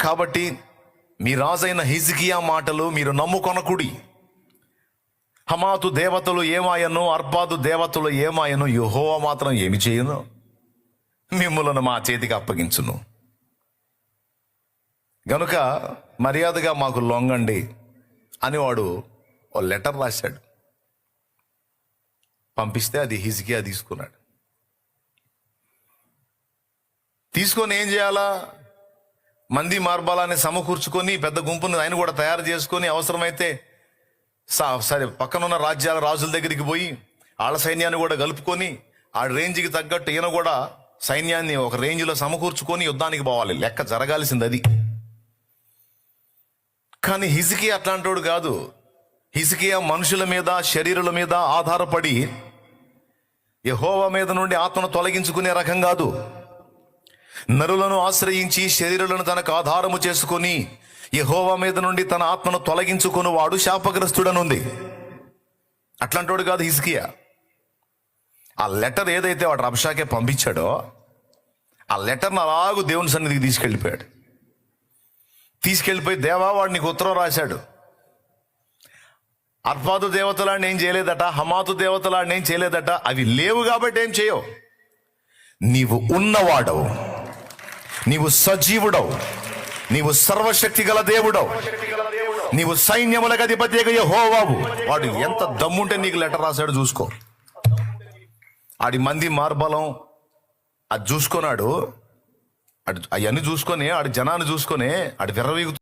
కాబట్టి మీ రాజైన హిజికియా మాటలు మీరు నమ్ముకొనకుడి. హమాతు దేవతలు ఏమాయను అర్బాదు దేవతలు ఏమాయను యుహోవ మాత్రం ఏమి చేయను? మిమ్ములను మా చేతికి అప్పగించును. గనుక మర్యాదగా మాకు లొంగండి అని వాడు ఓ లెటర్ రాశాడు. పంపిస్తే అది హిజికియా తీసుకున్నాడు. తీసుకొని ఏం చేయాలా? మంది మార్బాలాన్ని సమకూర్చుకొని పెద్ద గుంపును ఆయన కూడా తయారు చేసుకొని అవసరమైతే సా- సరే పక్కనున్న రాజ్యాల రాజుల దగ్గరికి పోయి వాళ్ళ సైన్యాన్ని కూడా కలుపుకొని ఆ రేంజ్కి తగ్గట్టు ఈయన కూడా సైన్యాన్ని ఒక రేంజ్లో సమకూర్చుకొని యుద్ధానికి పోవాలి. లెక్క జరగాల్సింది అది కానీ హిజికి అట్లాంటోడు కాదు. హిజికియా మనుషుల మీద శరీరుల మీద ఆధారపడి యహోవా మీద నుండి ఆత్మను తొలగించుకునే రకం కాదు. నరులను ఆశ్రయించి శరీరులను తనకు ఆధారము చేసుకొని యహోవా మీద నుండి తన ఆత్మను తొలగించుకుని వాడు శాపగ్రస్తుడనుంది. అట్లాంటోడు కాదు హిజ్కియా. ఆ లెటర్ ఏదైతే వాడు రబ్షాకే పంపించాడో ఆ లెటర్ని అలాగూ దేవుని సన్నిధికి తీసుకెళ్ళిపోయాడు. తీసుకెళ్ళిపోయి దేవా వాడు నీకు ఉత్తరం రాశాడు. అర్పాదు దేవతలాడిని ఏం చేయలేదట హమాతు దేవతలాడిని ఏం చేయలేదట అవి లేవు కాబట్టి ఏం చేయవు. నీవు ఉన్నవాడవు. నీవు సజీవుడవు. నీవు సర్వశక్తి గల దేవుడవు. నీవు సైన్యములకు అధిపతి హోవావు వాడు ఎంత దమ్ముంటే నీకు లెటర్ రాశాడు చూసుకో. ఆడి మంది మార్బలం అది చూసుకున్నాడు అటు అవన్నీ చూసుకొని ఆడి జనాన్ని చూసుకొని ఆడి విర్రవీగు